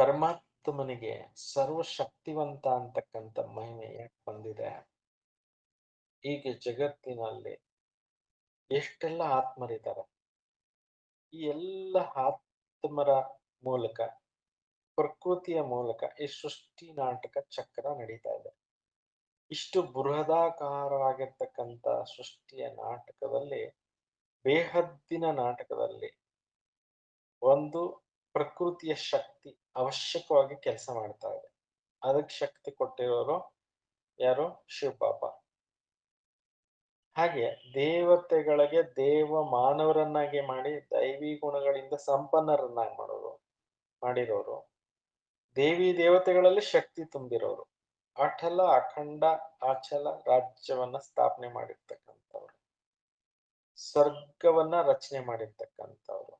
ಪರಮಾತ್ಮನಿಗೆ ಸರ್ವಶಕ್ತಿವಂತ ಅಂತಕ್ಕಂಥ ಮಹಿಮೆ ಯಾಕೆ ಬಂದಿದೆ? ಈಗ ಜಗತ್ತಿನಲ್ಲಿ ಎಷ್ಟೆಲ್ಲ ಆತ್ಮರಿದ್ದಾರೆ? ಈ ಎಲ್ಲ ಆತ್ಮರ ಮೂಲಕ, ಪ್ರಕೃತಿಯ ಮೂಲಕ ಈ ಸೃಷ್ಟಿ ನಾಟಕ ಚಕ್ರ ನಡೀತಾ ಇದೆ. ಇಷ್ಟು ಬೃಹದಾಕಾರವಾಗಿರ್ತಕ್ಕಂಥ ಸೃಷ್ಟಿಯ ನಾಟಕದಲ್ಲಿ, ಬೇಹದ್ದಿನ ನಾಟಕದಲ್ಲಿ ಒಂದು ಪ್ರಕೃತಿಯ ಶಕ್ತಿ ಅವಶ್ಯಕವಾಗಿ ಕೆಲಸ ಮಾಡ್ತಾ ಇದೆ. ಅದಕ್ಕೆ ಶಕ್ತಿ ಕೊಟ್ಟಿರೋರು ಯಾರು? ಶಿವಪಾಪ. ಹಾಗೆ ದೇವತೆಗಳಿಗೆ ದೇವ ಮಾನವರನ್ನಾಗಿ ಮಾಡಿ ದೈವಿ ಗುಣಗಳಿಂದ ಸಂಪನ್ನರನ್ನಾಗಿ ಮಾಡೋರು, ಮಾಡಿರೋರು. ದೇವಿ ದೇವತೆಗಳಲ್ಲಿ ಶಕ್ತಿ ತುಂಬಿರೋರು. ಅಠಲ ಅಖಂಡ ಆಚಲ ರಾಜ್ಯವನ್ನ ಸ್ಥಾಪನೆ ಮಾಡಿರ್ತಕ್ಕಂಥವ್ರು. ಸ್ವರ್ಗವನ್ನ ರಚನೆ ಮಾಡಿರ್ತಕ್ಕಂಥವ್ರು.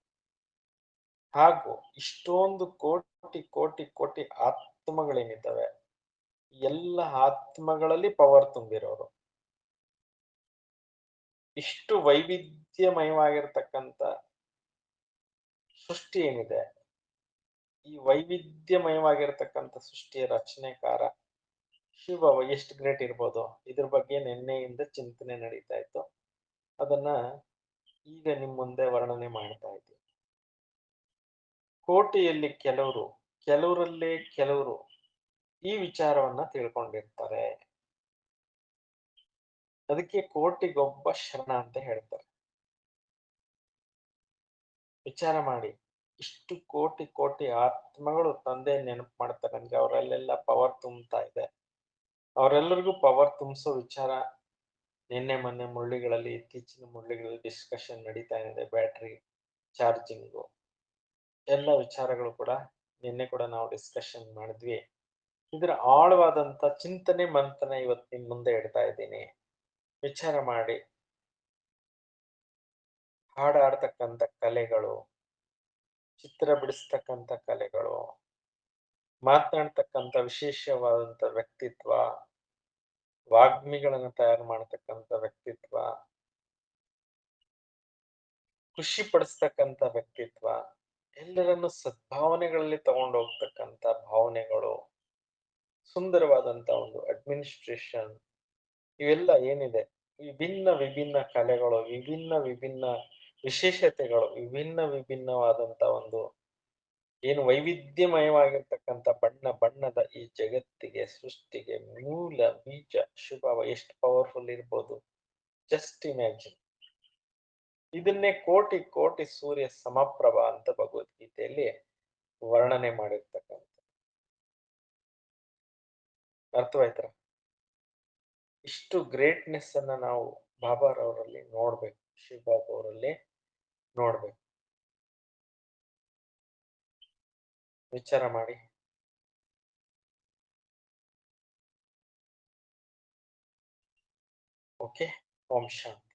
ಹಾಗೂ ಇಷ್ಟೊಂದು ಕೋಟಿ ಕೋಟಿ ಕೋಟಿ ಆತ್ಮಗಳೇನಿದ್ದಾವೆ? ಎಲ್ಲ ಆತ್ಮಗಳಲ್ಲಿ ಪವರ್ ತುಂಬಿರೋರು. ಇಷ್ಟು ವೈವಿಧ್ಯಮಯವಾಗಿರ್ತಕ್ಕಂಥ ಸೃಷ್ಟಿ ಏನಿದೆ? ಈ ವೈವಿಧ್ಯಮಯವಾಗಿರ್ತಕ್ಕಂಥ ಸೃಷ್ಟಿಯ ರಚನೆಕಾರ ಶಿವ ಎಷ್ಟು ಗ್ರೇಟ್ ಇರ್ಬೋದು? ಇದ್ರ ಬಗ್ಗೆ ನಿನ್ನೆಯಿಂದ ಚಿಂತನೆ ನಡೀತಾ ಇತ್ತು. ಅದನ್ನ ಈಗ ನಿಮ್ ಮುಂದೆ ವರ್ಣನೆ ಮಾಡ್ತಾ ಇದ್ದೀವಿ ಕೋಟೆಯಲ್ಲಿ ಕೆಲವರು, ಕೆಲವರಲ್ಲೇ ಕೆಲವರು ಈ ವಿಚಾರವನ್ನ ತಿಳ್ಕೊಂಡಿರ್ತಾರೆ. ಅದಕ್ಕೆ ಕೋಟಿಗೊಬ್ಬ ಶರಣ ಅಂತ ಹೇಳ್ತಾರೆ. ವಿಚಾರ ಮಾಡಿ, ಇಷ್ಟು ಕೋಟಿ ಕೋಟಿ ಆತ್ಮಗಳು ತಂದೆ ನೆನಪು ಮಾಡ್ತಾರೆ ನನ್ಗೆ, ಅವರಲ್ಲೆಲ್ಲ ಪವರ್ ತುಂಬ್ತಾ ಇದೆ. ಅವರೆಲ್ಲರಿಗೂ ಪವರ್ ತುಂಬಿಸೋ ವಿಚಾರ ನಿನ್ನೆ ಮೊನ್ನೆ ಮುಳ್ಳಿಗಳಲ್ಲಿ, ಇತ್ತೀಚಿನ ಮುಳ್ಳಿಗಳಲ್ಲಿ ಡಿಸ್ಕಷನ್ ನಡೀತಾ ಇದೆ ಬ್ಯಾಟ್ರಿ ಚಾರ್ಜಿಂಗು ಎಲ್ಲ ವಿಚಾರಗಳು ಕೂಡ ನಿನ್ನೆ ಕೂಡ ನಾವು ಡಿಸ್ಕಷನ್ ಮಾಡಿದ್ವಿ. ಇದರ ಆಳವಾದಂತ ಚಿಂತನೆ ಮಂಥನ ಇವತ್ತು ನಿಮ್ ಮುಂದೆ ಇಡ್ತಾ ಇದ್ದೀನಿ. ವಿಚಾರ ಮಾಡಿ. ಹಾಡಾಡ್ತಕ್ಕಂಥ ಕಲೆಗಳು, ಚಿತ್ರ ಬಿಡಿಸ್ತಕ್ಕಂಥ ಕಲೆಗಳು, ಮಾತನಾಡ್ತಕ್ಕಂಥ ವಿಶೇಷವಾದಂಥ ವ್ಯಕ್ತಿತ್ವ, ವಾಗ್ಮಿಗಳನ್ನು ತಯಾರು ಮಾಡತಕ್ಕಂಥ ವ್ಯಕ್ತಿತ್ವ, ಖುಷಿ ಪಡಿಸ್ತಕ್ಕಂಥ ವ್ಯಕ್ತಿತ್ವ ಎಲ್ಲರನ್ನು ಸದ್ಭಾವನೆಗಳಲ್ಲಿ ತಗೊಂಡು ಹೋಗ್ತಕ್ಕಂಥ ಭಾವನೆಗಳು ಸುಂದರವಾದಂತ ಒಂದು ಅಡ್ಮಿನಿಸ್ಟ್ರೇಷನ್ ಇವೆಲ್ಲ ಏನಿದೆ? ವಿಭಿನ್ನ ವಿಭಿನ್ನ ಕಲೆಗಳು, ವಿಭಿನ್ನ ವಿಭಿನ್ನ ವಿಶೇಷತೆಗಳು, ವಿಭಿನ್ನ ವಿಭಿನ್ನವಾದಂತ ಒಂದು ಏನು ವೈವಿಧ್ಯಮಯವಾಗಿರ್ತಕ್ಕಂಥ ಬಣ್ಣ ಬಣ್ಣದ ಈ ಜಗತ್ತಿಗೆ, ಸೃಷ್ಟಿಗೆ ಮೂಲ ಬೀಜ, ಶುಭ, ಎಷ್ಟು ಪವರ್ಫುಲ್ ಇರ್ಬೋದು? ಜಸ್ಟ್ ಇಮ್ಯಾಜಿನ್ ಇದನ್ನೇ ಕೋಟಿ ಕೋಟಿ ಸೂರ್ಯ ಸಮಪ್ರಭ ಅಂತ ಭಗವದ್ಗೀತೆಯಲ್ಲಿ ವರ್ಣನೆ ಮಾಡಿರ್ತಕ್ಕಂಥ ಅರ್ಥವಾಯ್ತರ? ಇಷ್ಟು ಗ್ರೇಟ್ನೆಸ್ ಅನ್ನ ನಾವು ಬಾಬಾರವರಲ್ಲಿ ನೋಡ್ಬೇಕು ಶಿವಬಾಬಾ ಅವರಲ್ಲಿ ನೋಡ್ಬೇಕು. ವಿಚಾರ ಮಾಡಿ. ಓಕೆ, ಓಂ ಶಾಂತಿ.